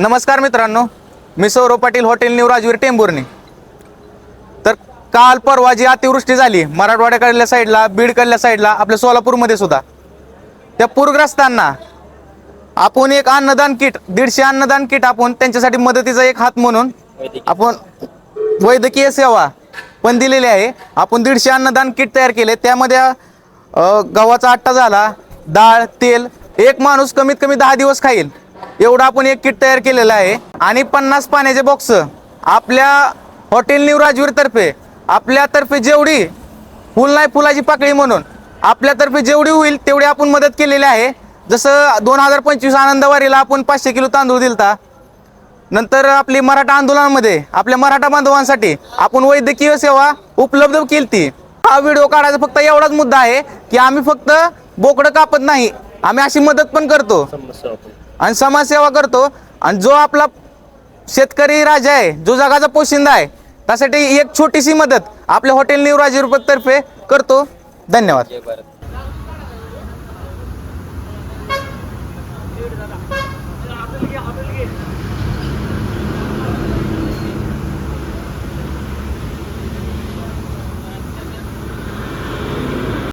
नमस्कार मित्रांनो मी सौरव पाटील हॉटेल न्यू राजवीर टेंभुर्णी. तर काल परवा जी अतिवृष्टी झाली मराठवाड्याकडल्या साईडला बीडकडल्या साईडला आपल्या सोलापूरमध्ये सुद्धा त्या पूरग्रस्तांना आपण एक अन्नदान किट दीडशे अन्नदान किट आपण त्यांच्यासाठी मदतीचा एक हात म्हणून आपण वैद्यकीय सेवा पण दिलेली आहे. आपण दीडशे अन्नदान किट तयार केले त्यामध्ये गव्हाचा आट्टा झाला डाळ तेल एक माणूस कमीत कमी दहा दिवस खाईल. एवढं आपण एक किट तयार केलेलं आहे. आणि पन्नास पाण्याचे बॉक्स आपल्या हॉटेल न्यू राजवीरतर्फे आपल्यातर्फे जेवढी फुल नाही फुलाची पाकळी म्हणून आपल्यातर्फे जेवढी होईल तेवढी आपण मदत केलेली आहे. जसं दोन हजार पंचवीस आनंदवारीला आपण पाचशे किलो तांदूळ दिलता. नंतर आपली मराठा आंदोलनामध्ये आपल्या मराठा बांधवांसाठी आपण वैद्यकीय सेवा उपलब्ध केली ती हा व्हिडिओ काढायचा फक्त एवढाच मुद्दा आहे की आम्ही फक्त बोकडं कापत नाही आम्ही अशी मदत पण करतो. आणि समाजसेवा करतो. आणि जो आपला शेतकरी राजा आहे जो जगाचा पोशिंदा आहे त्यासाठी एक छोटीशी मदत आपल्या हॉटेल निवराजी राजीरुपत तर्फे करतो. धन्यवाद.